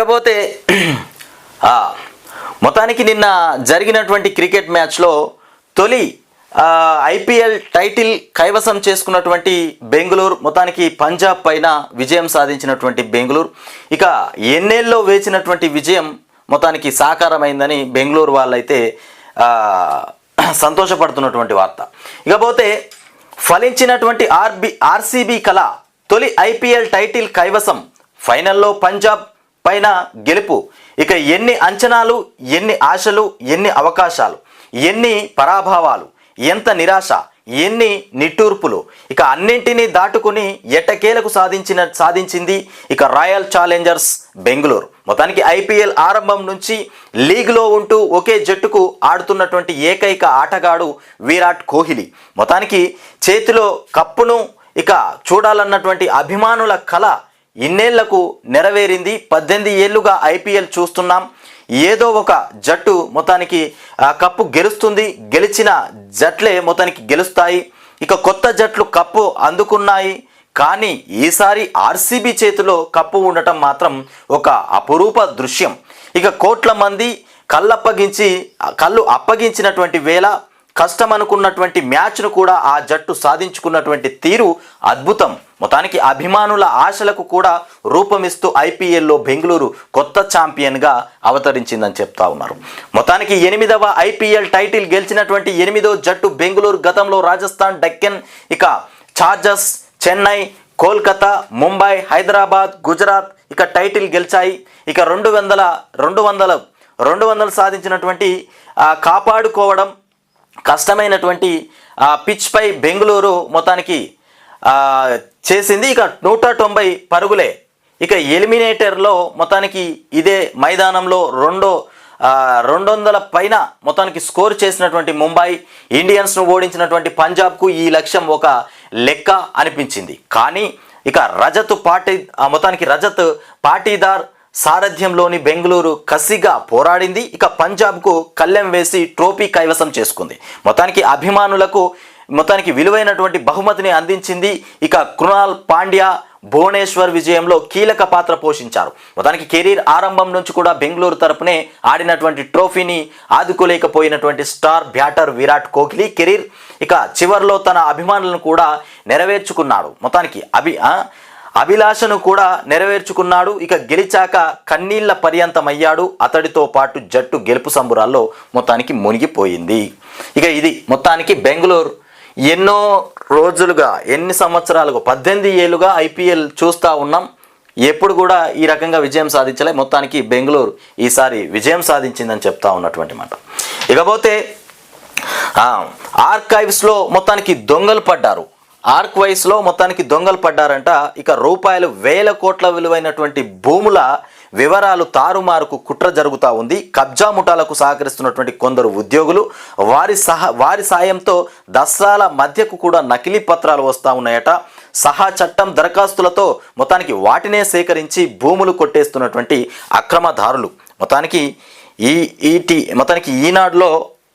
ఇకపోతే మొత్తానికి నిన్న జరిగినటువంటి క్రికెట్ మ్యాచ్లో తొలి ఐపీఎల్ టైటిల్ కైవసం చేసుకున్నటువంటి బెంగళూరు మొత్తానికి పంజాబ్ పైన విజయం సాధించినటువంటి బెంగళూరు. ఇక ఎన్నేళ్ళలో వేచినటువంటి విజయం మొత్తానికి సాకారమైందని బెంగళూరు వాళ్ళైతే సంతోషపడుతున్నటువంటి వార్త. ఇకపోతే ఫలించినటువంటి ఆర్బి ఆర్సీబీ కళ తొలి ఐపీఎల్ టైటిల్ కైవసం ఫైనల్లో పంజాబ్ పైన గెలుపు. ఇక ఎన్ని అంచనాలు ఎన్ని ఆశలు ఎన్ని అవకాశాలు ఎన్ని పరాభావాలు ఎంత నిరాశ ఎన్ని నిట్టూర్పులు. ఇక అన్నింటినీ దాటుకుని ఎట్టకేలకు సాధించిన సాధించింది ఇక రాయల్ ఛాలెంజర్స్ బెంగళూరు. మొత్తానికి ఐపీఎల్ ఆరంభం నుంచి లీగ్లో ఉంటూ ఒకే జట్టుకు ఆడుతున్నటువంటి ఏకైక ఆటగాడు విరాట్ కోహ్లీ. మొత్తానికి చేతిలో కప్పును ఇక చూడాలన్నటువంటి అభిమానుల కళ ఇన్నేళ్ళకు నెరవేరింది పద్దెనిమిది ఏళ్ళుగా ఐపీఎల్ చూస్తున్నాం. ఏదో ఒక జట్టు మొత్తానికి కప్పు గెలుస్తుంది. గెలిచిన జట్లే మొత్తానికి గెలుస్తాయి. ఇక కొత్త జట్లు కప్పు అందుకున్నాయి. కానీ ఈసారి ఆర్సీబీ చేతిలో కప్పు ఉండటం మాత్రం ఒక అపురూప దృశ్యం. ఇక కోట్ల మంది కళ్ళప్పగించి కళ్ళు అప్పగించినటువంటి వేళ కష్టం అనుకున్నటువంటి మ్యాచ్ను కూడా ఆ జట్టు సాధించుకున్నటువంటి తీరు అద్భుతం. మొత్తానికి అభిమానుల ఆశలకు కూడా రూపమిస్తూ ఐపీఎల్లో బెంగళూరు కొత్త ఛాంపియన్గా అవతరించిందని చెప్తా ఉన్నారు. మొత్తానికి ఎనిమిదవ ఐపీఎల్ టైటిల్ గెలిచినటువంటి ఎనిమిదో జట్టు బెంగళూరు గతంలో రాజస్థాన్ డెక్కన్ ఇక చార్జర్స్ చెన్నై కోల్కతా ముంబై హైదరాబాద్ గుజరాత్ ఇక టైటిల్ గెలిచాయి. ఇక రెండు వందల రెండు వందల రెండు వందలు సాధించినటువంటి కాపాడుకోవడం కష్టమైనటువంటి పిచ్పై బెంగళూరు మొత్తానికి చేసింది ఇక నూట తొంభై పరుగులే. ఇక ఎలిమినేటర్లో మొత్తానికి ఇదే మైదానంలో రెండో రెండు వందల పైన మొత్తానికి స్కోర్ చేసినటువంటి ముంబై ఇండియన్స్ను ఓడించినటువంటి పంజాబ్కు ఈ లక్ష్యం ఒక లెక్క అనిపించింది. కానీ ఇక రజత్ పాటి మొత్తానికి రజత్ పాటీదార్ సారథ్యంలోని బెంగళూరు కసిగా పోరాడింది. ఇక పంజాబ్కు కళ్ళెం వేసి ట్రోఫీ కైవసం చేసుకుంది. మొత్తానికి అభిమానులకు మొత్తానికి విలువైనటువంటి బహుమతిని అందించింది ఇక కృణాల్ పాండ్యా భువనేశ్వర్ విజయంలో కీలక పాత్ర పోషించారు. మొత్తానికి కెరీర్ ఆరంభం నుంచి కూడా బెంగళూరు తరపునే ఆడినటువంటి ట్రోఫీని ఆదుకోలేకపోయినటువంటి star batter Virat Kohli career ఇక చివర్లో తన అభిమానులను కూడా నెరవేర్చుకున్నాడు. మొత్తానికి అభి అభిలాషను కూడా నెరవేర్చుకున్నాడు. ఇక గెలిచాక కన్నీళ్ళ పర్యంతమయ్యాడు. అతడితో పాటు జట్టు గెలుపు సంబురాల్లో మొత్తానికి మునిగిపోయింది. ఇక ఇది మొత్తానికి బెంగళూరు. ఎన్నో రోజులుగా ఎన్ని సంవత్సరాలుగా పద్దెనిమిది ఏళ్ళుగా ఐపీఎల్ చూస్తూ ఉన్నాం. ఎప్పుడు కూడా ఈ రకంగా విజయం సాధించలే. మొత్తానికి బెంగళూరు ఈసారి విజయం సాధించిందని చెప్తా ఉన్నటువంటి మాట. ఇకపోతే ఆర్కైవ్స్లో మొత్తానికి దొంగలు పడ్డారు. ఆర్కైవ్స్లో మొత్తానికి దొంగలు పడ్డారంట. ఇక రూపాయలు వేల కోట్ల విలువైనటువంటి భూముల వివరాలు తారుమారుకు కుట్ర జరుగుతూ ఉంది. కబ్జా ముఠాలకు సహకరిస్తున్నటువంటి కొందరు ఉద్యోగులు వారి సహ వారి సాయంతో దసరాల మధ్యకు కూడా నకిలీ పత్రాలు వస్తూ ఉన్నాయట. సహా చట్టం దరఖాస్తులతో మొత్తానికి వాటినే సేకరించి భూములు కొట్టేస్తున్నటువంటి అక్రమదారులు. మొత్తానికి ఈ ఈటి మొత్తానికి ఈనాడులో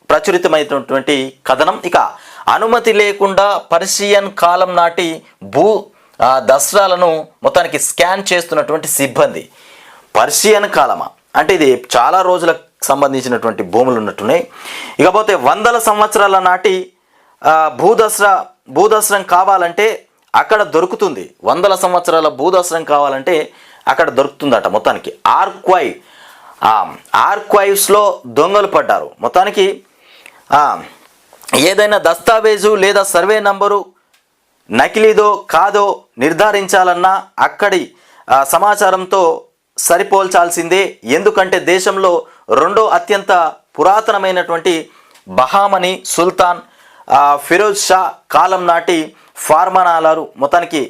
ప్రచురితమైనటువంటి కథనం. ఇక అనుమతి లేకుండా పర్షియన్ కాలం నాటి భూ దసరాలను మొత్తానికి స్కాన్ చేస్తున్నటువంటి సిబ్బంది. పర్షియన్ కాలమా? అంటే ఇది చాలా రోజులకు సంబంధించినటువంటి భూములు ఉన్నట్టున్నాయి. ఇకపోతే వందల సంవత్సరాల నాటి ఆ, భూదసరా భూదసరం కావాలంటే అక్కడ దొరుకుతుంది. వందల సంవత్సరాల భూదసరం కావాలంటే అక్కడ దొరుకుతుందట మొత్తానికి. ఆర్క్వై ఆర్క్వైవ్స్లో దొంగలు పడ్డారు. మొత్తానికి ఏదైనా దస్తావేజు లేదా సర్వే నంబరు నకిలీదో కాదో నిర్ధారించాలన్నా అక్కడి సమాచారంతో సరిపోల్చాల్సిందే. ఎందుకంటే దేశంలో రెండో అత్యంత పురాతనమైనటువంటి బహామని సుల్తాన్ ఫిరోజ్ షా కాలం నాటి ఫార్మానాలు మొత్తానికి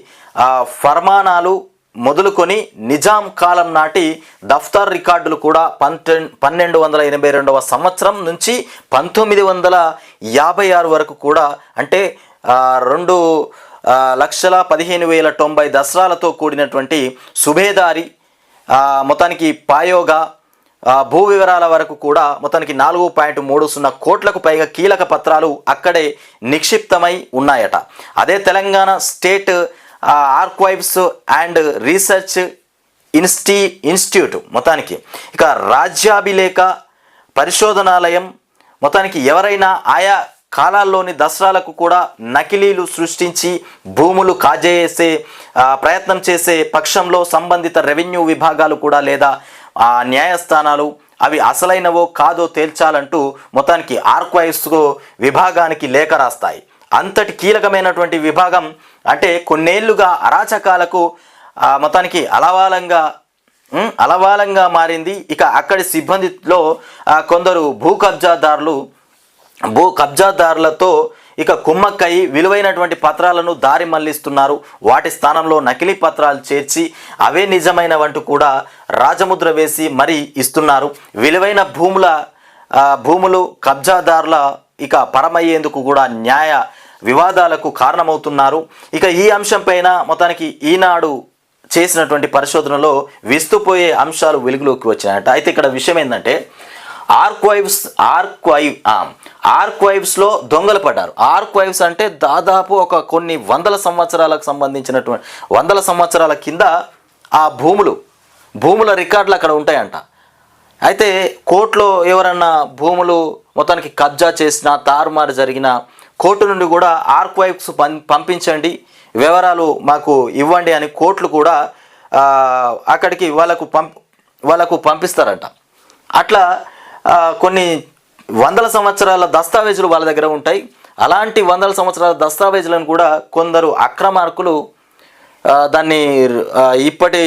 ఫర్మానాలు మొదలుకొని నిజాం కాలం నాటి దఫ్తార్ రికార్డులు కూడా పంటెన్ పన్నెండు వందల ఎనభై రెండవ సంవత్సరం నుంచి పంతొమ్మిది వందల యాభై ఆరు వరకు కూడా అంటే రెండు లక్షల పదిహేను వేల తొంభై దసరాలతో కూడినటువంటి సుభేదారి మొత్తానికి పాయోగా భూ వివరాల వరకు కూడా మొత్తానికి నాలుగు పాయింట్ మూడు సున్నా కోట్లకు పైగా కీలక పత్రాలు అక్కడే నిక్షిప్తమై ఉన్నాయట. అదే Telangana state archives and research ఇన్స్టి institute మొత్తానికి. ఇక రాజ్యాభిలేఖ పరిశోధనాలయం మొత్తానికి ఎవరైనా ఆయా కాలాల్లోని దసరాలకు కూడా నకిలీలు సృష్టించి భూములు కాజేసే ప్రయత్నం చేసే పక్షంలో సంబంధిత రెవెన్యూ విభాగాలు కూడా లేదా ఆ, న్యాయస్థానాలు అవి అసలైనవో కాదో తేల్చాలంటూ మొత్తానికి ఆర్క్వైవ్స్ విభాగానికి లేఖ రాస్తాయి. అంతటి కీలకమైనటువంటి విభాగం అంటే కొన్నేళ్ళుగా అరాచకాలకు మొత్తానికి అలవాలంగా అలవాలంగా మారింది. ఇక అక్కడి సిబ్బందిలో కొందరు భూ కబ్జాదారులు భూ కబ్జాదారులతో ఇక కుమ్మక్కయి విలువైనటువంటి పత్రాలను దారి మళ్ళిస్తున్నారు. వాటి స్థానంలో నకిలీ పత్రాలు చేర్చి అవే నిజమైనవంటూ కూడా రాజముద్ర వేసి మరీ ఇస్తున్నారు. విలువైన భూముల భూములు కబ్జాదారుల ఇక పరమయ్యేందుకు కూడా న్యాయ వివాదాలకు కారణమవుతున్నారు. ఇక ఈ అంశంపైన మొత్తానికి ఈనాడు చేసినటువంటి పరిశోధనలో విస్తుపోయే అంశాలు వెలుగులోకి వచ్చినాయట. అయితే ఇక్కడ విషయం ఏంటంటే ఆర్క్వైవ్స్ ఆర్క్వైవ్ ఆర్క్వైవ్స్లో దొంగలు పడ్డారు. ఆర్క్వైవ్స్ అంటే దాదాపు ఒక కొన్ని వందల సంవత్సరాలకు సంబంధించినటువంటి వందల సంవత్సరాల కింద ఆ భూములు భూముల రికార్డులు అక్కడ ఉంటాయంట. అయితే కోర్టులో ఎవరన్నా భూములు మొత్తానికి కబ్జా చేసిన తారుమారు జరిగిన కోర్టు నుండి కూడా ఆర్క్వైవ్స్ పం పంపించండి. వివరాలు మాకు ఇవ్వండి అని కోర్టులు కూడా అక్కడికి వాళ్ళకు పంప్ వాళ్ళకు పంపిస్తారంట. అట్లా కొన్ని వందల సంవత్సరాల దస్తావేజులు వాళ్ళ దగ్గర ఉంటాయి. అలాంటి వందల సంవత్సరాల దస్తావేజులను కూడా కొందరు అక్రమార్కులు దాన్ని ఇప్పటి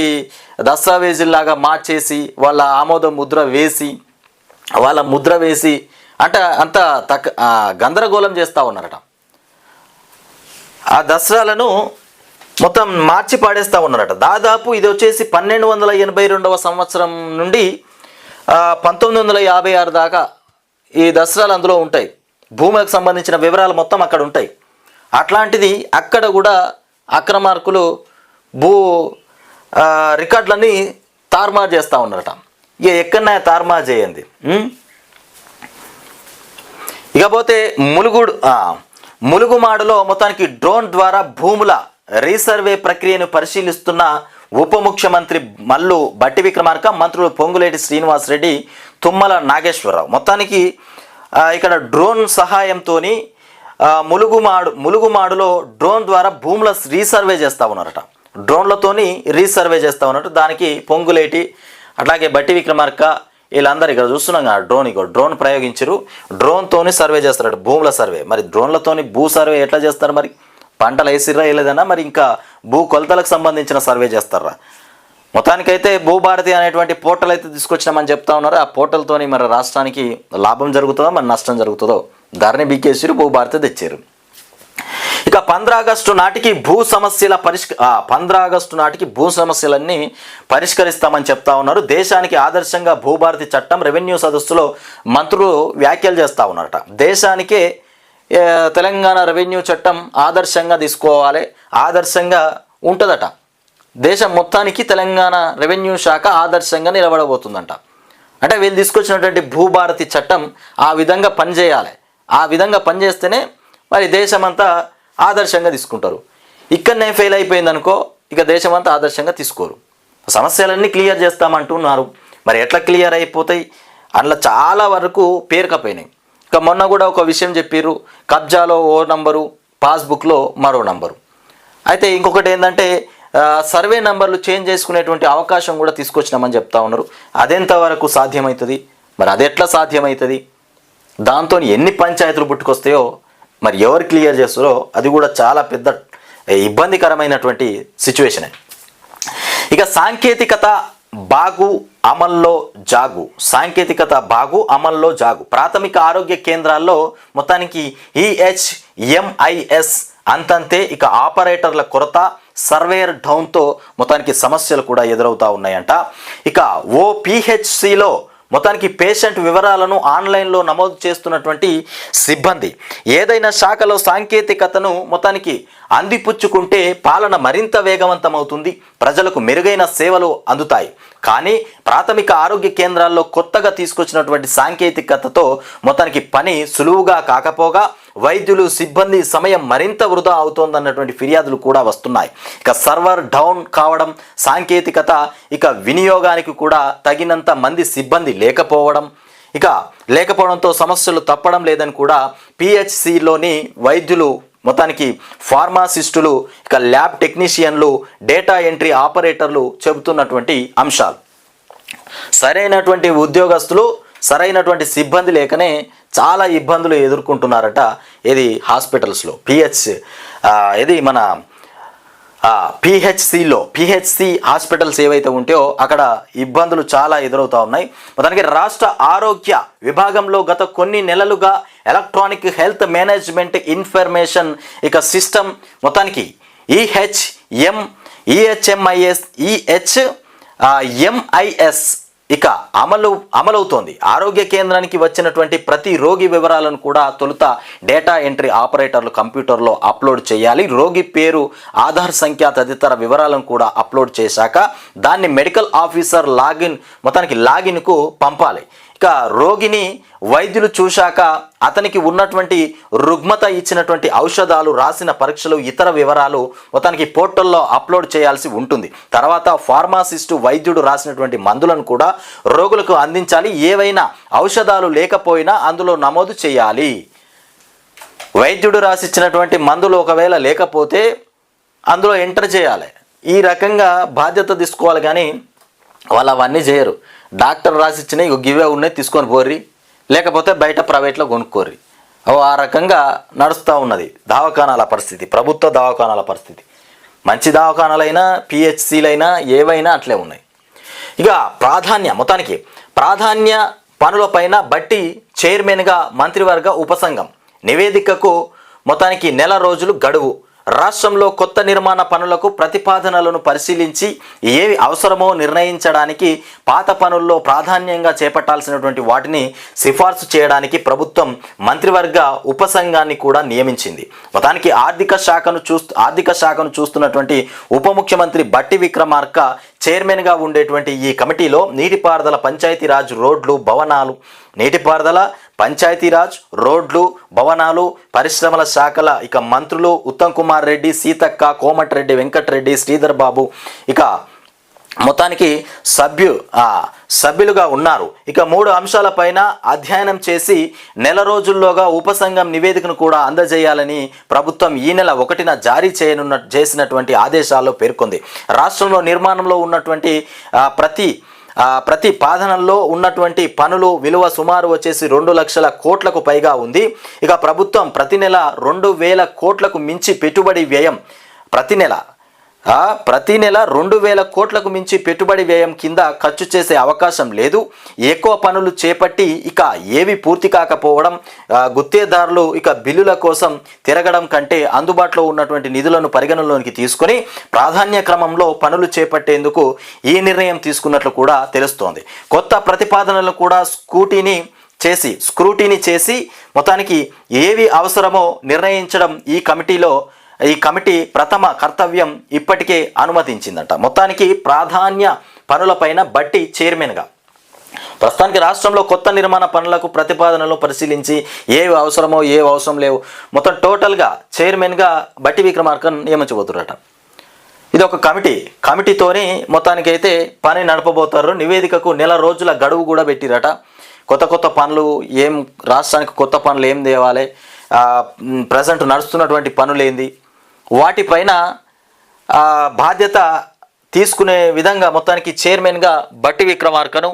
దస్తావేజుల్లాగా మార్చేసి వాళ్ళ ఆమోద ముద్ర వేసి వాళ్ళ ముద్ర వేసి అంటే అంత తక్ గందరగోళం చేస్తూ ఉన్నారట. ఆ దసరాలను మొత్తం మార్చి పాడేస్తూ ఉన్నారట. దాదాపు ఇది వచ్చేసి పన్నెండు వందల ఎనభై రెండవ సంవత్సరం నుండి పంతొమ్మిది వందల యాభై ఆరు దాకా ఈ దసరాలు అందులో ఉంటాయి. భూములకు సంబంధించిన వివరాలు మొత్తం అక్కడ ఉంటాయి. అట్లాంటిది అక్కడ కూడా అక్రమార్కులు భూ రికార్డులన్నీ తారుమారు చేస్తూ ఉన్నారట. ఇక ఎక్కడన్నా తారుమారు చేయండి. ఇకపోతే ములుగుడు ఆ, ములుగుమాడులో మొత్తానికి డ్రోన్ ద్వారా భూముల రీసర్వే ప్రక్రియను పరిశీలిస్తున్న ఉప ముఖ్యమంత్రి మల్లు బట్టి విక్రమార్క మంత్రులు పొంగులేటి శ్రీనివాసరెడ్డి తుమ్మల నాగేశ్వరరావు. మొత్తానికి ఇక్కడ డ్రోన్ సహాయంతో ములుగుమాడు ములుగుమాడులో డ్రోన్ ద్వారా భూముల రీసర్వే చేస్తూ ఉన్నారట. డ్రోన్లతోని రీసర్వే చేస్తూ ఉన్నారట దానికి పొంగులేటి అట్లాగే బట్టి విక్రమార్క వీళ్ళందరూ ఇక్కడ చూస్తున్నాం కదా డ్రోన్ ఇక డ్రోన్ ప్రయోగించరు. డ్రోన్తోని సర్వే చేస్తారట భూముల సర్వే. మరి డ్రోన్లతోని భూ సర్వే ఎట్లా చేస్తారు మరి? పంటలు వేసిర్రా వేయలేదన్నా మరి ఇంకా భూ కొలతలకు సంబంధించిన సర్వే చేస్తారా? మొత్తానికైతే భూభారతి అనేటువంటి పోర్టల్ అయితే తీసుకొచ్చినామని చెప్తా ఉన్నారు. ఆ పోర్టల్తోని మరి రాష్ట్రానికి లాభం జరుగుతుందో మరి నష్టం జరుగుతుందో? ధరని బీకేసారు భూభారతి తెచ్చారు. ఇక ఆగస్టు నాటికి భూ సమస్యల పరిష్క పంద్ర ఆగస్టు నాటికి భూ సమస్యలన్నీ పరిష్కరిస్తామని చెప్తా ఉన్నారు. దేశానికి ఆదర్శంగా భూభారతి చట్టం రెవెన్యూ సదస్సులో మంత్రులు వ్యాఖ్యలు చేస్తూ ఉన్నారట. దేశానికే తెలంగాణ రెవెన్యూ చట్టం ఆదర్శంగా తీసుకోవాలి ఆదర్శంగా ఉంటుందట. దేశం మొత్తానికి తెలంగాణ రెవెన్యూ శాఖ ఆదర్శంగా నిలబడబోతుందంట. అంటే వీళ్ళు తీసుకొచ్చినటువంటి భూభారతి చట్టం ఆ విధంగా పనిచేయాలి. ఆ విధంగా పనిచేస్తేనే మరి దేశమంతా ఆదర్శంగా తీసుకుంటారు. ఇక్కడనే ఫెయిల్ అయిపోయింది అనుకో ఇక దేశమంతా ఆదర్శంగా తీసుకోరు. సమస్యలన్నీ క్లియర్ చేస్తామంటున్నారు. మరి ఎట్లా క్లియర్ అయిపోతాయి? అందులో చాలా వరకు పేరుకపోయినాయి. ఇక మొన్న కూడా ఒక విషయం చెప్పారు కబ్జాలో ఓ నంబరు పాస్బుక్లో మరో నంబరు. అయితే ఇంకొకటి ఏంటంటే సర్వే నంబర్లు చేంజ్ చేసుకునేటువంటి అవకాశం కూడా తీసుకొచ్చినామని చెప్తా ఉన్నారు. అదెంతవరకు సాధ్యమవుతుంది మరి అది ఎట్లా సాధ్యమవుతుంది దాంతో ఎన్ని పంచాయతీలు పుట్టుకొస్తాయో మరి ఎవరు క్లియర్ చేస్తారో అది కూడా చాలా పెద్ద ఇబ్బందికరమైనటువంటి సిచ్యువేషన్ ఇక సాంకేతికత బాగు అమల్లో జాగు. సాంకేతికత బాగు అమల్లో జాగు. ప్రాథమిక ఆరోగ్య కేంద్రాల్లో మొత్తానికి ఈహెచ్ఎంఐఎస్ అంతంతే ఇక ఆపరేటర్ల కొరత సర్వేయర్ డౌన్తో మొత్తానికి సమస్యలు కూడా ఎదురవుతూ ఉన్నాయంట. ఇక ఓ మొత్తానికి పేషెంట్ వివరాలను ఆన్లైన్లో నమోదు చేస్తున్నటువంటి సిబ్బంది. ఏదైనా శాఖలో సాంకేతికతను మొత్తానికి అందిపుచ్చుకుంటే పాలన మరింత వేగవంతమవుతుంది. ప్రజలకు మెరుగైన సేవలు అందుతాయి. కానీ ప్రాథమిక ఆరోగ్య కేంద్రాల్లో కొత్తగా తీసుకొచ్చినటువంటి సాంకేతికతతో మొత్తానికి పని సులువుగా కాకపోగా వైద్యులు సిబ్బంది సమయం మరింత వృధా అవుతోందన్నటువంటి ఫిర్యాదులు కూడా వస్తున్నాయి. ఇక సర్వర్ డౌన్ కావడం సాంకేతికత ఇక వినియోగానికి కూడా తగినంత మంది సిబ్బంది లేకపోవడం ఇక లేకపోవడంతో సమస్యలు తప్పడం లేదని కూడా పిహెచ్సిలోని వైద్యులు మొత్తానికి ఫార్మాసిస్టులు ఇక ల్యాబ్ టెక్నీషియన్లు డేటా ఎంట్రీ ఆపరేటర్లు చెబుతున్నటువంటి అంశాలు. సరైనటువంటి ఉద్యోగస్తులు సరైనటువంటి సిబ్బంది లేకనే చాలా ఇబ్బందులు ఎదుర్కొంటున్నారట ఇది హాస్పిటల్స్లో. పిహెచ్ ఇది మన పిహెచ్సిలో. పిహెచ్సి హాస్పిటల్స్ ఏవైతే ఉంటాయో అక్కడ ఇబ్బందులు చాలా ఎదురవుతూ ఉన్నాయి. మొత్తానికి రాష్ట్ర ఆరోగ్య విభాగంలో గత కొన్ని నెలలుగా ఎలక్ట్రానిక్ హెల్త్ మేనేజ్మెంట్ ఇన్ఫర్మేషన్ ఇక సిస్టమ్ మొత్తానికి ఈహెచ్ఎం ఈహెచ్ఎంఐఎస్ ఈహెచ్ ఎంఐఎస్ ఇక అమలు అమలవుతోంది. ఆరోగ్య కేంద్రానికి వచ్చినటువంటి ప్రతి రోగి వివరాలను కూడా తొలుత డేటా ఎంట్రీ ఆపరేటర్లు కంప్యూటర్లో అప్లోడ్ చేయాలి. రోగి పేరు ఆధార్ సంఖ్య తదితర వివరాలను కూడా అప్లోడ్ చేశాక దాన్ని మెడికల్ ఆఫీసర్ లాగిన్ మొత్తానికి లాగిన్కు పంపాలి. ఇక రోగిని వైద్యులు చూశాక అతనికి ఉన్నటువంటి రుగ్మత ఇచ్చినటువంటి ఔషధాలు రాసిన పరీక్షలు ఇతర వివరాలు మొత్తానికి పోర్టల్లో అప్లోడ్ చేయాల్సి ఉంటుంది. తర్వాత ఫార్మాసిస్టు వైద్యుడు రాసినటువంటి మందులను కూడా రోగులకు అందించాలి. ఏవైనా ఔషధాలు లేకపోయినా అందులో నమోదు చేయాలి. వైద్యుడు రాసిచ్చినటువంటి మందులు ఒకవేళ లేకపోతే అందులో ఎంటర్ చేయాలి. ఈ రకంగా బాధ్యత తీసుకోవాలి కానీ వాళ్ళు అవన్నీ చేయరు. డాక్టర్ రాసిచ్చినవి ఇక గివే ఉన్నాయి తీసుకొని పోర్రి లేకపోతే బయట ప్రైవేట్లో కొనుక్కోర్రి. ఓ ఆ రకంగా నడుస్తూ ఉన్నది దవాఖానాల పరిస్థితి ప్రభుత్వ దవాఖానాల పరిస్థితి. మంచి దవాఖానాలైనా పిహెచ్సిలైనా ఏవైనా అట్లే ఉన్నాయి. ఇక ప్రాధాన్య మొత్తానికి ప్రాధాన్య పనులపైన బట్టి చైర్మన్గా మంత్రివర్గ ఉపసంఘం నివేదికకు మొత్తానికి నెల రోజులు గడువు. రాష్ట్రంలో కొత్త నిర్మాణ పనులకు ప్రతిపాదనలను పరిశీలించి ఏవి అవసరమో నిర్ణయించడానికి పాత పనుల్లో ప్రాధాన్యంగా చేపట్టాల్సినటువంటి వాటిని సిఫార్సు చేయడానికి ప్రభుత్వం మంత్రివర్గ ఉపసంఘాన్ని కూడా నియమించింది. మొత్తానికి ఆర్థిక శాఖను చూస్తూ ఆర్థిక శాఖను చూస్తున్నటువంటి ఉప ముఖ్యమంత్రి బట్టి విక్రమార్క చైర్మన్గా ఉండేటువంటి ఈ కమిటీలో నీటిపారుదల పంచాయతీరాజ్ రోడ్లు భవనాలు నీటిపారుదల పంచాయతీరాజ్ రోడ్లు భవనాలు పరిశ్రమల శాఖల ఇక మంత్రులు ఉత్తమ్ కుమార్ రెడ్డి సీతక్క కోమటిరెడ్డి వెంకటరెడ్డి శ్రీధర్ బాబు ఇక మొత్తానికి సభ్యు సభ్యులుగా ఉన్నారు. ఇక మూడు అంశాలపైన అధ్యయనం చేసి నెల రోజుల్లోగా ఉపసంఘం నివేదికను కూడా అందజేయాలని ప్రభుత్వం ఈ నెల ఒకటిన జారీ చేయనున్న చేసినటువంటి ఆదేశాల్లో పేర్కొంది. రాష్ట్రంలో నిర్మాణంలో ఉన్నటువంటి ప్రతి ప్రతి పాదనంలో ఉన్నటువంటి పనులు విలువ సుమారు వచ్చేసి రెండు లక్షల కోట్లకు పైగా ఉంది. ఇక ప్రభుత్వం ప్రతి నెల రెండు వేల కోట్లకు మించి పెట్టుబడి వ్యయం ప్రతి నెల ప్రతి నెల రెండు వేల కోట్లకు మించి పెట్టుబడి వ్యయం కింద ఖర్చు చేసే అవకాశం లేదు. ఎక్కువ పనులు చేపట్టి ఇక ఏవి పూర్తి కాకపోవడం గుత్తేదారులు ఇక బిల్లుల కోసం తిరగడం కంటే అందుబాటులో ఉన్నటువంటి నిధులను పరిగణలోనికి తీసుకొని ప్రాధాన్య క్రమంలో పనులు చేపట్టేందుకు ఈ నిర్ణయం తీసుకున్నట్లు కూడా తెలుస్తోంది. కొత్త ప్రతిపాదనలు కూడా స్కూటీని చేసి స్క్రూటీని చేసి మొత్తానికి ఏవి అవసరమో నిర్ణయించడం ఈ కమిటీలో ఈ కమిటీ ప్రథమ కర్తవ్యం ఇప్పటికే అనుమతించిందట. మొత్తానికి ప్రాధాన్య పనులపైన బట్టి చైర్మన్గా. ప్రస్తుతానికి రాష్ట్రంలో కొత్త నిర్మాణ పనులకు ప్రతిపాదనలు పరిశీలించి ఏవి అవసరమో ఏవి అవసరం లేవు. మొత్తం టోటల్గా చైర్మన్గా బట్టి విక్రమార్కన్ నియమించబోతున్నట ఇది ఒక కమిటీ. కమిటీతోని మొత్తానికైతే పని నడపబోతారు. నివేదికకు నెల రోజుల గడువు కూడా పెట్టిరట. కొత్త కొత్త పనులు ఏం రాష్ట్రానికి కొత్త పనులు ఏం తేవాలి? ప్రజెంట్ నడుస్తున్నటువంటి పనులు ఏంది? వాటిపైన బాధ్యత తీసుకునే విధంగా మొత్తానికి చైర్మన్గా బట్టి విక్రమార్కను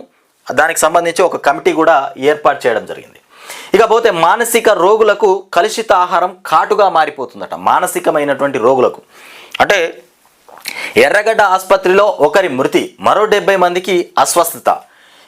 దానికి సంబంధించి ఒక కమిటీ కూడా ఏర్పాటు చేయడం జరిగింది. ఇకపోతే మానసిక రోగులకు కలుషిత ఆహారం కాటుగా మారిపోతుందట మానసికమైనటువంటి రోగులకు. అంటే ఎర్రగడ్డ ఆసుపత్రిలో ఒకరి మృతి మరో డెబ్బై మందికి అస్వస్థత.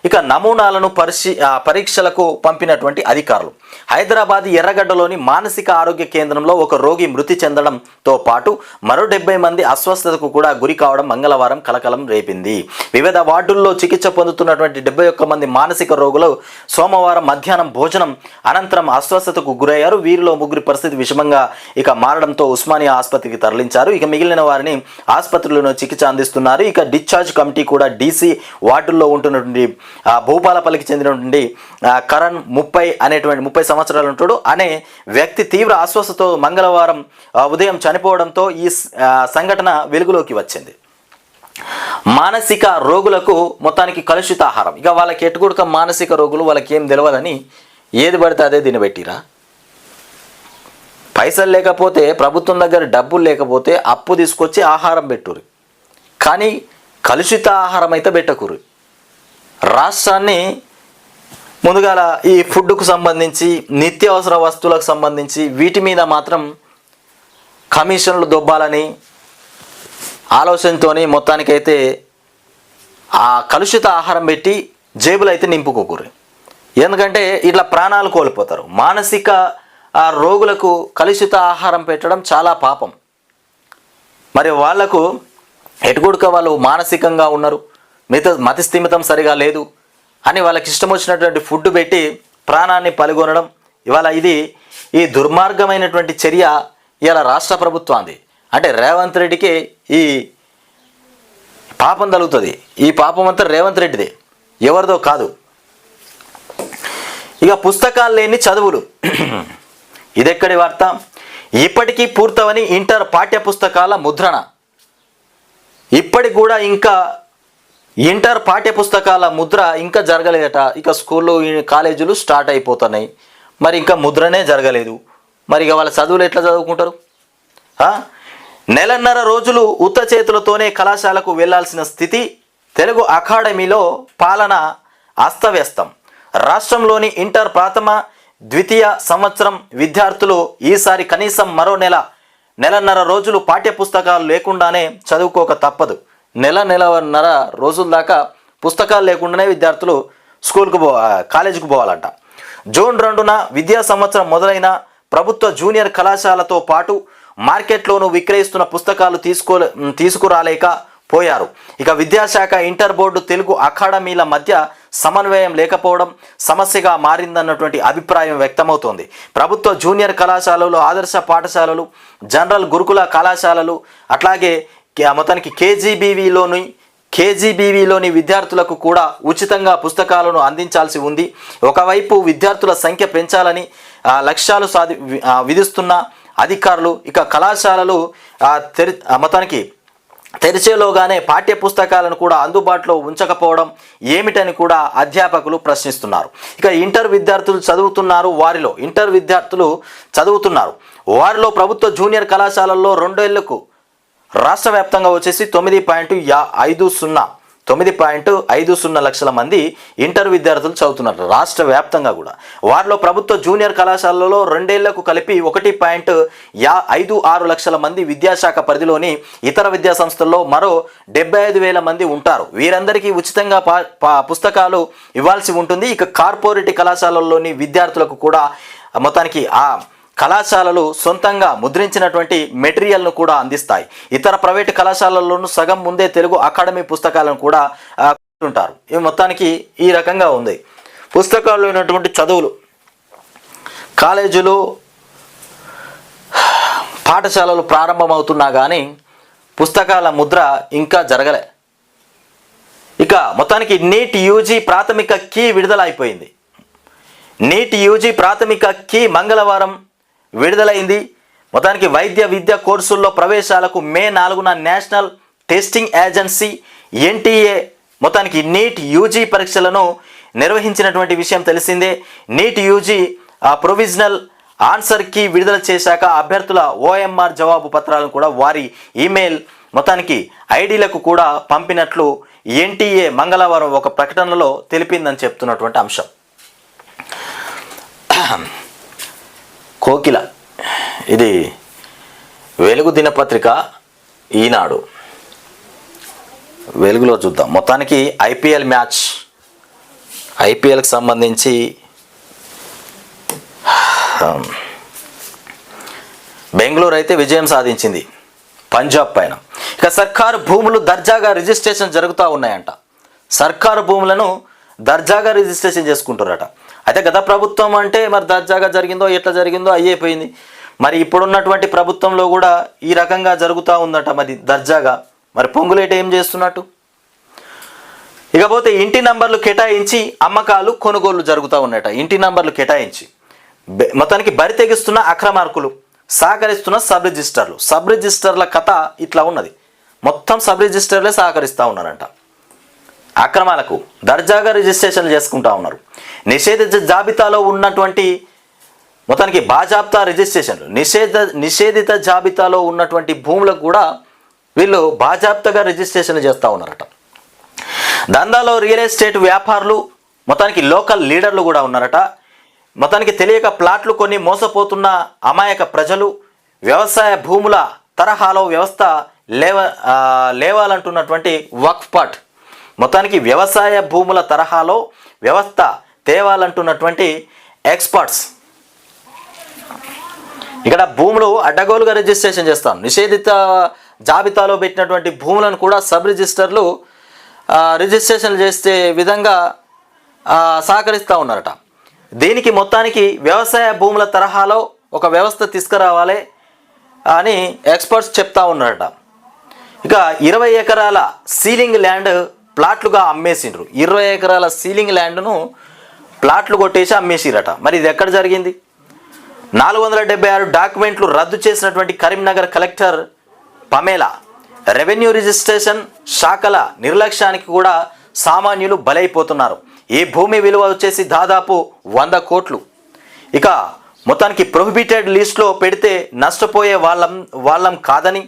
ఇక నమూనాలను పరిశీ పరీక్షలకు పంపినటువంటి అధికారులు. హైదరాబాద్ ఎర్రగడ్డలోని మానసిక ఆరోగ్య కేంద్రంలో ఒక రోగి మృతి చెందడంతో పాటు మరో డెబ్బై మంది అస్వస్థతకు కూడా గురి కావడం మంగళవారం కలకలం రేపింది. వివిధ వార్డుల్లో చికిత్స పొందుతున్నటువంటి డెబ్బై ఒక్క మంది మానసిక రోగులు సోమవారం మధ్యాహ్నం భోజనం అనంతరం అస్వస్థతకు గురయ్యారు. వీరిలో ముగ్గురి పరిస్థితి విషమంగా ఇక మారడంతో ఉస్మానియా ఆసుపత్రికి తరలించారు. ఇక మిగిలిన వారిని ఆసుపత్రిలోనూ చికిత్స అందిస్తున్నారు. ఇక డిశ్చార్జ్ కమిటీ కూడా డీసీ వార్డుల్లో ఉంటున్నటువంటి భూపాలపల్లికి చెందినటువంటి కరణ్ ముప్పై అనేటువంటి ముప్పై సంవత్సరాలు ఉంటాడు. అనే వ్యక్తి తీవ్ర అస్వస్థతో మంగళవారం ఉదయం చనిపోవడంతో ఈ సంఘటన వెలుగులోకి వచ్చింది. మానసిక రోగులకు మొత్తానికి కలుషిత ఆహారం. ఇక వాళ్ళకి ఎట్టుకుడుక మానసిక రోగులు వాళ్ళకి ఏం తెలియదని ఏది పడితే అదే తినబెట్టిరా పైసలు లేకపోతే ప్రభుత్వం దగ్గర డబ్బులు లేకపోతే అప్పు తీసుకొచ్చి ఆహారం పెట్టురు కానీ కలుషిత ఆహారం అయితే పెట్టకూరు రాష్ట్రాన్ని ముందుగా ఈ ఫుడ్కు సంబంధించి నిత్యావసర వస్తువులకు సంబంధించి వీటి మీద మాత్రం కమిషన్లు దొబ్బాలని ఆలోచనతోని మొత్తానికైతే ఆ కలుషిత ఆహారం పెట్టి జేబులు అయితే నింపుకోకూరు ఎందుకంటే ఇట్లా ప్రాణాలు కోల్పోతారు. మానసిక ఆ రోగులకు కలుషిత ఆహారం పెట్టడం చాలా పాపం. మరి వాళ్ళకు ఎటుగుడుక వాళ్ళు మానసికంగా ఉన్నారు? మిత మతి స్థిమితం సరిగా లేదు అని వాళ్ళకి ఇష్టం వచ్చినటువంటి ఫుడ్ పెట్టి ప్రాణాన్ని పలుగొనడం. ఇవాళ ఇది ఈ దుర్మార్గమైనటువంటి చర్య ఇవాళ రాష్ట్ర ప్రభుత్వాన్ని అంటే రేవంత్ రెడ్డికి ఈ పాపం తగులుతుంది ఈ పాపం అంతా రేవంత్ రెడ్డిదే. ఎవరిదో కాదు. ఇక పుస్తకాలు లేని చదువులు. ఇదెక్కడి వార్త? ఇప్పటికీ పూర్తవని ఇంటర్ పాఠ్య పుస్తకాల ముద్రణ. ఇప్పటికి కూడా ఇంకా ఇంటర్ పాఠ్య పుస్తకాల ముద్ర ఇంకా జరగలేదట. ఇక స్కూళ్ళు కాలేజీలు స్టార్ట్ అయిపోతున్నాయి. మరి ఇంకా ముద్రనే జరగలేదు. మరి ఇక వాళ్ళ చదువులు ఎట్లా చదువుకుంటారు? నెలన్నర రోజులు ఉత్త చేతులతోనే కళాశాలకు వెళ్ళాల్సిన స్థితి తెలుగు అకాడమీలో పాలన అస్తవ్యస్తం. రాష్ట్రంలోని ఇంటర్ ప్రథమ ద్వితీయ సంవత్సరం విద్యార్థులు ఈసారి కనీసం మరో నెల నెలన్నర రోజులు పాఠ్య పుస్తకాలు లేకుండానే చదువుకోక తప్పదు. నెల నెలన్నర రోజుల దాకా పుస్తకాలు లేకుండానే విద్యార్థులు స్కూల్కు పో కాలేజీకి పోవాలంట. జూన్ రెండున విద్యా సంవత్సరం మొదలైన ప్రభుత్వ జూనియర్ కళాశాలతో పాటు మార్కెట్లోనూ విక్రయిస్తున్న పుస్తకాలు తీసుకో తీసుకురాలేక పోయారు. ఇక విద్యాశాఖ ఇంటర్ బోర్డు తెలుగు అకాడమీల మధ్య సమన్వయం లేకపోవడం సమస్యగా మారిందన్నటువంటి అభిప్రాయం వ్యక్తమవుతోంది. ప్రభుత్వ జూనియర్ కళాశాలలు ఆదర్శ పాఠశాలలు జనరల్ గురుకుల కళాశాలలు అట్లాగే మొత్తానికి కేజీబీవీలోని కేజీబీవీలోని విద్యార్థులకు కూడా ఉచితంగా పుస్తకాలను అందించాల్సి ఉంది. ఒకవైపు విద్యార్థుల సంఖ్య పెంచాలని లక్ష్యాలు సాధి విధిస్తున్న అధికారులు ఇక కళాశాలలు తెరి మొత్తానికి తెరిచేలోగానే పాఠ్య పుస్తకాలను కూడా అందుబాటులో ఉంచకపోవడం ఏమిటని కూడా అధ్యాపకులు ప్రశ్నిస్తున్నారు. ఇక ఇంటర్ విద్యార్థులు చదువుతున్నారు వారిలో ఇంటర్ విద్యార్థులు చదువుతున్నారు. వారిలో ప్రభుత్వ జూనియర్ కళాశాలల్లో రెండేళ్ళకు రాష్ట్ర వ్యాప్తంగా వచ్చేసి తొమ్మిది పాయింట్ యా ఐదు సున్నా తొమ్మిది పాయింట్ ఐదు సున్నా లక్షల మంది ఇంటర్ విద్యార్థులు చదువుతున్నారు రాష్ట్ర వ్యాప్తంగా కూడా. వారిలో ప్రభుత్వ జూనియర్ కళాశాలలో రెండేళ్ళకు కలిపి ఒకటి పాయింట్ యా ఐదు ఆరు లక్షల మంది విద్యాశాఖ పరిధిలోని ఇతర విద్యా సంస్థల్లో మరో డెబ్బై ఐదు వేల మంది ఉంటారు. వీరందరికీ ఉచితంగా పా పా- పుస్తకాలు ఇవ్వాల్సి ఉంటుంది. ఇక కార్పొరేట్ కళాశాలల్లోని విద్యార్థులకు కూడా మొత్తానికి ఆ కళాశాలలు సొంతంగా ముద్రించినటువంటి మెటీరియల్ను కూడా అందిస్తాయి. ఇతర ప్రైవేటు కళాశాలల్లోనూ సగం ముందే తెలుగు అకాడమీ పుస్తకాలను కూడా ఉంటారు ఇవి మొత్తానికి ఈ రకంగా ఉంది. పుస్తకాల్లో ఉన్నటువంటి చదువులు. కాలేజీలు పాఠశాలలు ప్రారంభమవుతున్నా కానీ పుస్తకాల ముద్ర ఇంకా జరగలే. ఇక మొత్తానికి నీట్ యూజీ ప్రాథమిక కీ విడుదల అయిపోయింది నీట్ యూజీ ప్రాథమిక కీ మంగళవారం విడుదలైంది. మొత్తానికి వైద్య విద్య కోర్సుల్లో ప్రవేశాలకు మే నాలుగున నేషనల్ టెస్టింగ్ ఏజెన్సీ ఎన్టీఏ మొత్తానికి నీట్ యూజీ పరీక్షలను నిర్వహించినటువంటి విషయం తెలిసిందే. నీట్ యూజీ ఆ ప్రొవిజనల్ ఆన్సర్కి విడుదల చేశాక అభ్యర్థుల ఓఎంఆర్ జవాబు పత్రాలను కూడా వారి ఈమెయిల్ మొత్తానికి ఐడీలకు కూడా పంపినట్లు ఎన్టీఏ మంగళవారం ఒక ప్రకటనలో తెలిపిందని చెప్తున్నటువంటి అంశం. కోకిల. ఇది వెలుగు దినపత్రిక ఈనాడు. వెలుగులో చూద్దాం. మొత్తానికి ఐపీఎల్ మ్యాచ్ ఐపీఎల్కి సంబంధించి బెంగళూరు అయితే విజయం సాధించింది పంజాబ్ పైన. ఇక సర్కారు భూములు దర్జాగా రిజిస్ట్రేషన్ జరుగుతూ ఉన్నాయంట. సర్కారు భూములను దర్జాగా రిజిస్ట్రేషన్ చేసుకుంటారట అయితే గత ప్రభుత్వం అంటే మరి దర్జాగా జరిగిందో ఎట్లా జరిగిందో అయ్యిపోయింది మరి ఇప్పుడున్నటువంటి ప్రభుత్వంలో కూడా ఈ రకంగా జరుగుతూ ఉందట మరి దర్జాగా. మరి పొంగులేట ఏం చేస్తున్నట్టు? ఇకపోతే ఇంటి నంబర్లు కేటాయించి అమ్మకాలు కొనుగోలు జరుగుతూ ఉన్నాయట ఇంటి నంబర్లు కేటాయించి. మొత్తానికి బరి తెగిస్తున్న అక్రమార్కులు సహకరిస్తున్న సబ్ రిజిస్టర్లు సబ్ రిజిస్టర్ల కథ ఇట్లా ఉన్నది. మొత్తం సబ్ రిజిస్టర్లే సహకరిస్తూ ఉన్నారంట. అక్రమాలకు దర్జాగా రిజిస్ట్రేషన్లు చేసుకుంటా ఉన్నారు. నిషేధిత జాబితాలో ఉన్నటువంటి మొత్తానికి బాజాప్తా రిజిస్ట్రేషన్లు నిషేధ నిషేధిత జాబితాలో ఉన్నటువంటి భూములకు కూడా వీళ్ళు బాజాప్తగా రిజిస్ట్రేషన్లు చేస్తూ ఉన్నారట. దందాలో రియల్ ఎస్టేట్ వ్యాపారులు మొత్తానికి లోకల్ లీడర్లు కూడా ఉన్నారట. మొత్తానికి తెలియక ప్లాట్లు కొన్ని మోసపోతున్న అమాయక ప్రజలు వ్యవసాయ భూముల తరహాలో వ్యవస్థ లేవ లేవాలంటున్నటువంటి వక్ఫ్ పాట్ మొత్తానికి వ్యవసాయ భూముల తరహాలో వ్యవస్థ తేవాలంటున్నటువంటి ఎక్స్పర్ట్స్. ఇక్కడ భూములు అడ్డగోలుగా రిజిస్ట్రేషన్ చేస్తాం. నిషేధిత జాబితాలో పెట్టినటువంటి భూములను కూడా సబ్ రిజిస్టర్లు రిజిస్ట్రేషన్ చేసే విధంగా సహకరిస్తూ ఉన్నారట. దీనికి మొత్తానికి వ్యవసాయ భూముల తరహాలో ఒక వ్యవస్థ తీసుకురావాలి అని ఎక్స్పర్ట్స్ చెప్తా ఉన్నారట. ఇక ఇరవై ఎకరాల సీలింగ్ ల్యాండ్ ప్లాట్లుగా అమ్మేసిండ్రు. ఇరవై ఎకరాల సీలింగ్ ల్యాండ్ను ప్లాట్లు కొట్టేసి అమ్మేసిరట. మరి ఇది ఎక్కడ జరిగింది? నాలుగు వందల డెబ్బై ఆరు డాక్యుమెంట్లు రద్దు చేసినటువంటి Karimnagar collector Pamela revenue registration శాఖల నిర్లక్ష్యానికి కూడా సామాన్యులు బలైపోతున్నారు. ఈ భూమి విలువ వచ్చేసి దాదాపు వంద కోట్లు. ఇక మొత్తానికి ప్రొహిబిటెడ్ లిస్ట్లో పెడితే నష్టపోయే వాళ్ళం వాళ్ళం కాదని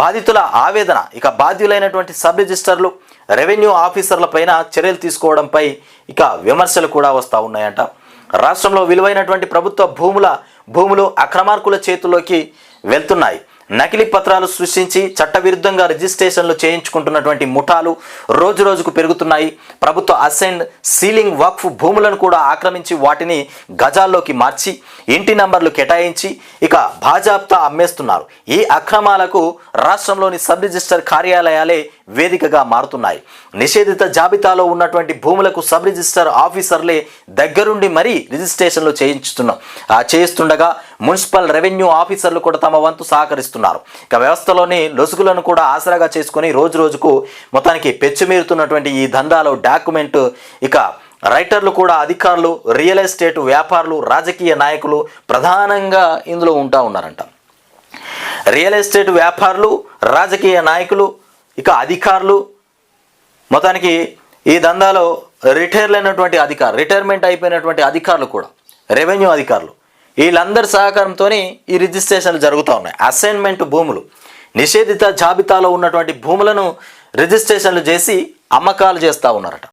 బాధితుల ఆవేదన ఇక బాధ్యులైనటువంటి సబ్ రిజిస్టర్లు రెవెన్యూ ఆఫీసర్ల పైన చర్యలు తీసుకోవడంపై ఇక విమర్శలు కూడా వస్తూ ఉన్నాయంట. రాష్ట్రంలో విలువైనటువంటి ప్రభుత్వ భూముల భూములు అక్రమార్కుల చేతుల్లోకి వెళ్తున్నాయి. నకిలీ పత్రాలు సృష్టించి చట్టవిరుద్ధంగా రిజిస్ట్రేషన్లు చేయించుకుంటున్నటువంటి ముఠాలు రోజు రోజుకు పెరుగుతున్నాయి. ప్రభుత్వ అసైన్ సీలింగ్ వక్ఫ్ భూములను కూడా ఆక్రమించి వాటిని గజాల్లోకి మార్చి ఇంటి నంబర్లు కేటాయించి ఇక భాజాప్తా అమ్మేస్తున్నారు. ఈ అక్రమాలకు రాష్ట్రంలోని సబ్ రిజిస్టర్ కార్యాలయాలే వేదికగా మారుతున్నాయి. నిషేధిత జాబితాలో ఉన్నటువంటి భూములకు సబ్ రిజిస్టర్ ఆఫీసర్లే దగ్గరుండి మరీ రిజిస్ట్రేషన్లు చేయించుతున్నాం చేయిస్తుండగా మున్సిపల్ రెవెన్యూ ఆఫీసర్లు కూడా తమ వంతు సహకరిస్తున్నారు. ఇక వ్యవస్థలోని లొసుగులను కూడా ఆసరాగా చేసుకొని రోజు రోజుకు మొత్తానికి పెచ్చుమీరుతున్నటువంటి ఈ దందాలో డాక్యుమెంట్ ఇక రైటర్లు కూడా అధికారులు రియల్ ఎస్టేట్ వ్యాపారులు రాజకీయ నాయకులు ప్రధానంగా ఇందులో ఉంటా ఉన్నారంట. రియల్ ఎస్టేట్ వ్యాపారులు రాజకీయ నాయకులు ఇక అధికారులు మొత్తానికి ఈ దందాలో రిటైర్లైనటువంటి అధికారులు రిటైర్మెంట్ అయిపోయినటువంటి అధికారులు కూడా రెవెన్యూ అధికారులు. వీళ్ళందరి సహకారంతోనే ఈ రిజిస్ట్రేషన్లు జరుగుతూ ఉన్నాయి. అసైన్మెంట్ భూములు నిషేధిత జాబితాలో ఉన్నటువంటి భూములను రిజిస్ట్రేషన్లు చేసి అమ్మకాలు చేస్తూ ఉన్నారట.